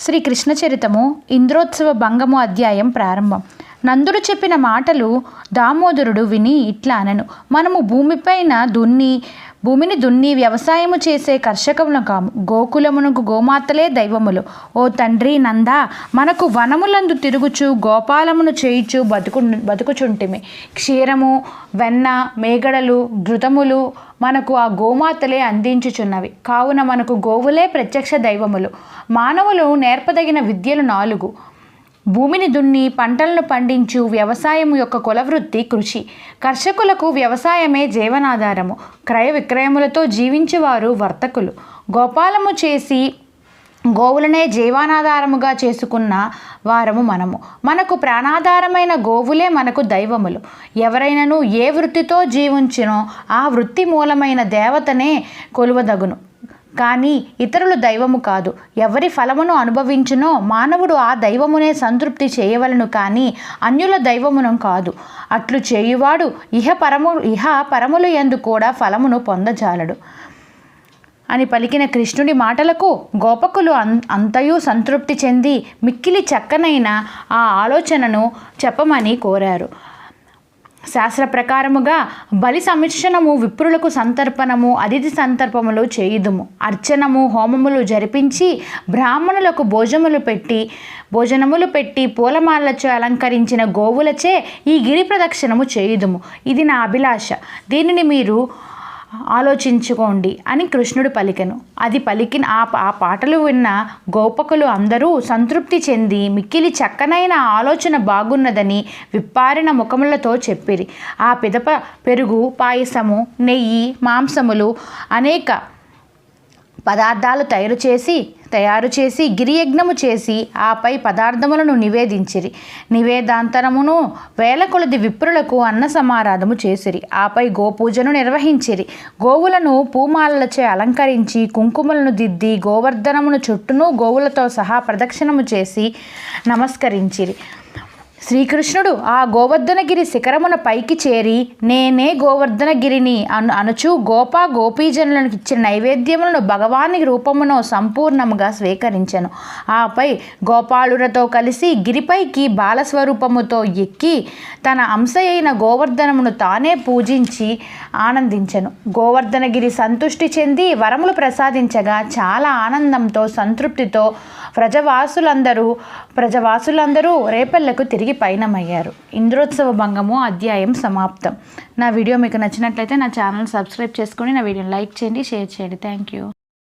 శ్రీ కృష్ణ చరితము ఇంద్రోత్సవ భంగము అధ్యాయం ప్రారంభం. నందుడు చెప్పిన మాటలు దామోదరుడు విని ఇట్లా అనను. మనము భూమిపైన దున్ని భూమిని దున్ని వ్యవసాయము చేసే కర్షకమును కాము గోకులమునకు గోమాతలే దైవములు. ఓ తండ్రి నంద మనకు వనములందు తిరుగుచు గోపాలమును చేయుచు బతుకు బతుకుచుంటిమి. క్షీరము వెన్న మేగడలు ఘృతములు మనకు ఆ గోమాతలే అందించుచున్నవి. కావున మనకు గోవులే ప్రత్యక్ష దైవములు. మానవులు నేర్పదగిన విద్యలు నాలుగు. భూమిని దున్ని పంటలను పండించు వ్యవసాయం యొక్క కులవృత్తి కృషి. కర్షకులకు వ్యవసాయమే జీవనాధారము. క్రయ విక్రయములతో జీవించేవారు వర్తకులు. గోపాలము చేసి గోవులనే జీవనాధారముగా చేసుకున్న వారము మనము. మనకు ప్రాణాధారమైన గోవులే మనకు దైవములు. ఎవరైనను ఏ వృత్తితో జీవించినో ఆ వృత్తి మూలమైన దేవతనే కొలువదగును. కానీ ఇతరులు దైవము కాదు. ఎవరి ఫలమును అనుభవించునో మానవుడు ఆ దైవమునే సంతృప్తి చేయవలను కానీ అన్యుల దైవమును కాదు. అట్లు చేయువాడు ఇహ పరము ఇహ పరములు ఎందు కూడా ఫలమును పొందజాలడు. అని పలికిన కృష్ణుడి మాటలకు గోపకులు అం అంతయు సంతృప్తి చెంది మిక్కిలి చక్కనైన ఆ ఆలోచనను చెప్పమని కోరారు. శాస్త్ర ప్రకారముగా బలి సమిక్షణము విప్రులకు సంతర్పణము అతిథి సంతర్పములు చేయుదుము. అర్చనము హోమములు జరిపించి బ్రాహ్మణులకు భోజములు పెట్టి భోజనములు పెట్టి పూలమాలచే అలంకరించిన గోవులచే ఈ గిరి ప్రదక్షిణము చేయుదుము. ఇది నా అభిలాష. దీనిని మీరు ఆలోచించుకోండి అని కృష్ణుడు పలికెను. అది పలికిన ఆ ఆ పాటలు విన్న గోపకులు అందరూ సంతృప్తి చెంది మిక్కిలి చక్కనైన ఆలోచన బాగున్నదని విప్పారిన ముఖములతో చెప్పిరి. ఆ పిదప పెరుగు పాయసము నెయ్యి మాంసములు అనేక పదార్థాలు తయారు చేసి తయారు చేసి గిరియజ్ఞము చేసి ఆపై పదార్థములను నివేదించిరి. నివేదాంతరమును వేల కొలది విప్రులకు అన్న సమారాధము చేసిరి. ఆపై గోపూజను నిర్వహించిరి. గోవులను పూమాలలచే అలంకరించి కుంకుమలను దిద్ది గోవర్ధనమును చుట్టూను గోవులతో సహా ప్రదక్షిణము చేసి నమస్కరించిరి. శ్రీకృష్ణుడు ఆ గోవర్ధనగిరి శిఖరమున పైకి చేరి నేనే గోవర్ధనగిరిని అను అనుచు గోపా గోపీజనులకు ఇచ్చిన నైవేద్యములను భగవాని రూపమును సంపూర్ణముగా స్వీకరించెను. ఆపై గోపాలులతో కలిసి గిరిపైకి బాలస్వరూపముతో ఎక్కి తన అంశయైన గోవర్ధనమును తానే పూజించి ఆనందించెను. గోవర్ధనగిరి సంతుష్టి చెంది వరములు ప్రసాదించగా చాలా ఆనందంతో సంతృప్తితో ప్రజవాసులందరూ ప్రజవాసులందరూ రేపల్లకు తిరిగి తిరిగి పయనమయ్యారు. ఇంద్రోత్సవ భంగము అధ్యాయం సమాప్తం. నా వీడియో మీకు నచ్చినట్లయితే నా ఛానల్ సబ్స్క్రైబ్ చేసుకొని నా వీడియోని లైక్ చేయండి షేర్ చేయండి. Thank you.